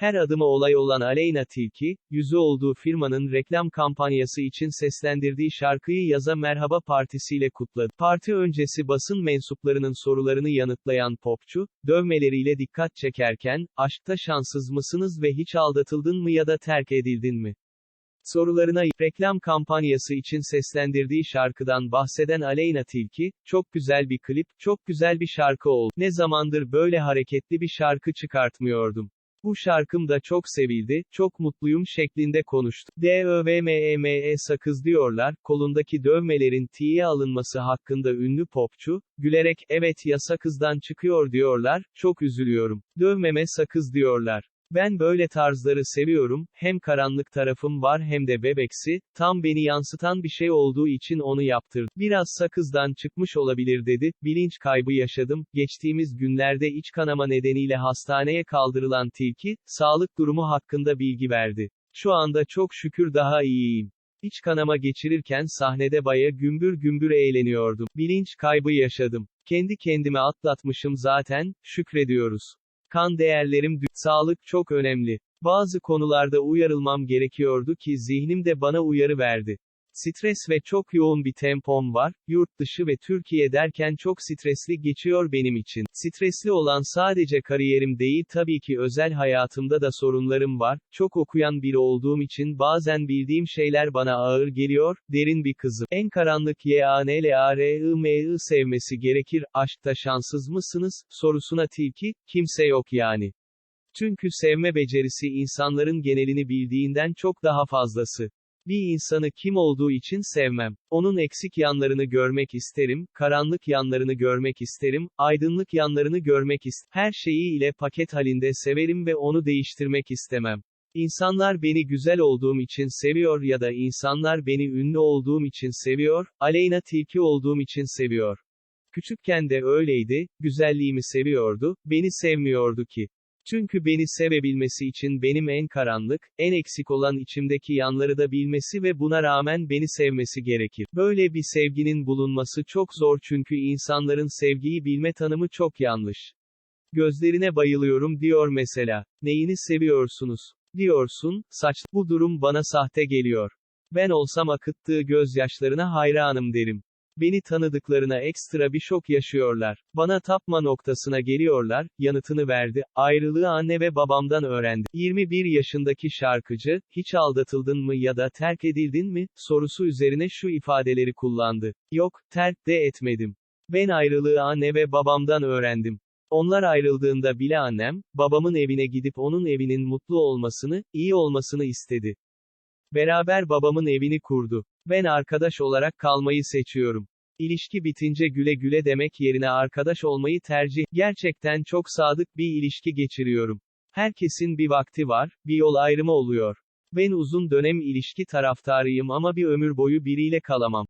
Her adımı olay olan Aleyna Tilki, yüzü olduğu firmanın reklam kampanyası için seslendirdiği şarkıyı yaza Merhaba Partisiyle kutladı. Parti öncesi basın mensuplarının sorularını yanıtlayan popçu, dövmeleriyle dikkat çekerken, aşkta şanssız mısınız ve hiç aldatıldın mı ya da terk edildin mi? Sorularına, reklam kampanyası için seslendirdiği şarkıdan bahseden Aleyna Tilki, çok güzel bir klip, çok güzel bir şarkı oldu. Ne zamandır böyle hareketli bir şarkı çıkartmıyordum. Bu şarkım da çok sevildi, çok mutluyum şeklinde konuştu. DÖVMEME E sakız diyorlar, kolundaki dövmelerin tiye alınması hakkında ünlü popçu, gülerek, evet ya sakızdan çıkıyor diyorlar, çok üzülüyorum. Dövmeme sakız diyorlar. Ben böyle tarzları seviyorum, hem karanlık tarafım var hem de bebeksi, tam beni yansıtan bir şey olduğu için onu yaptırdım. Biraz sakızdan çıkmış olabilir dedi, bilinç kaybı yaşadım, geçtiğimiz günlerde iç kanama nedeniyle hastaneye kaldırılan tilki, sağlık durumu hakkında bilgi verdi. Şu anda çok şükür daha iyiyim. İç kanama geçirirken sahnede baya gümbür gümbür eğleniyordum. Bilinç kaybı yaşadım. Kendi kendime atlatmışım zaten, şükrediyoruz. Kan değerlerim Sağlık çok önemli. Bazı konularda uyarılmam gerekiyordu ki zihnim de bana uyarı verdi. Stres ve çok yoğun bir tempom var, yurt dışı ve Türkiye derken çok stresli geçiyor benim için. Stresli olan sadece kariyerim değil tabii ki özel hayatımda da sorunlarım var, çok okuyan biri olduğum için bazen bildiğim şeyler bana ağır geliyor, derin bir kızım. En karanlık YANLARIMI sevmesi gerekir, aşkta şanssız mısınız, sorusuna tilki, kimse yok yani. Çünkü sevme becerisi insanların genelini bildiğinden çok daha fazlası. Bir insanı kim olduğu için sevmem. Onun eksik yanlarını görmek isterim, karanlık yanlarını görmek isterim, aydınlık yanlarını görmek isterim. Her şeyi ile paket halinde severim ve onu değiştirmek istemem. İnsanlar beni güzel olduğum için seviyor ya da insanlar beni ünlü olduğum için seviyor, Aleyna Tilki olduğum için seviyor. Küçükken de öyleydi, güzelliğimi seviyordu, beni sevmiyordu ki. Çünkü beni sevebilmesi için benim en karanlık, en eksik olan içimdeki yanları da bilmesi ve buna rağmen beni sevmesi gerekir. Böyle bir sevginin bulunması çok zor çünkü insanların sevgiyi bilme tanımı çok yanlış. Gözlerine bayılıyorum diyor mesela. Neyini seviyorsunuz? Diyorsun, saç, bu durum bana sahte geliyor. Ben olsam akıttığı gözyaşlarına hayranım derim. Beni tanıdıklarına ekstra bir şok yaşıyorlar. Bana tapma noktasına geliyorlar, yanıtını verdi. Ayrılığı anne ve babamdan öğrendi. 21 yaşındaki şarkıcı, hiç aldatıldın mı ya da terk edildin mi, sorusu üzerine şu ifadeleri kullandı. Yok, terk de etmedim. Ben ayrılığı anne ve babamdan öğrendim. Onlar ayrıldığında bile annem, babamın evine gidip onun evinin mutlu olmasını, iyi olmasını istedi. Beraber babamın evini kurdu. Ben arkadaş olarak kalmayı seçiyorum. İlişki bitince güle güle demek yerine arkadaş olmayı tercih. Gerçekten çok sadık bir ilişki geçiriyorum. Herkesin bir vakti var, bir yol ayrımı oluyor. Ben uzun dönem ilişki taraftarıyım ama bir ömür boyu biriyle kalamam.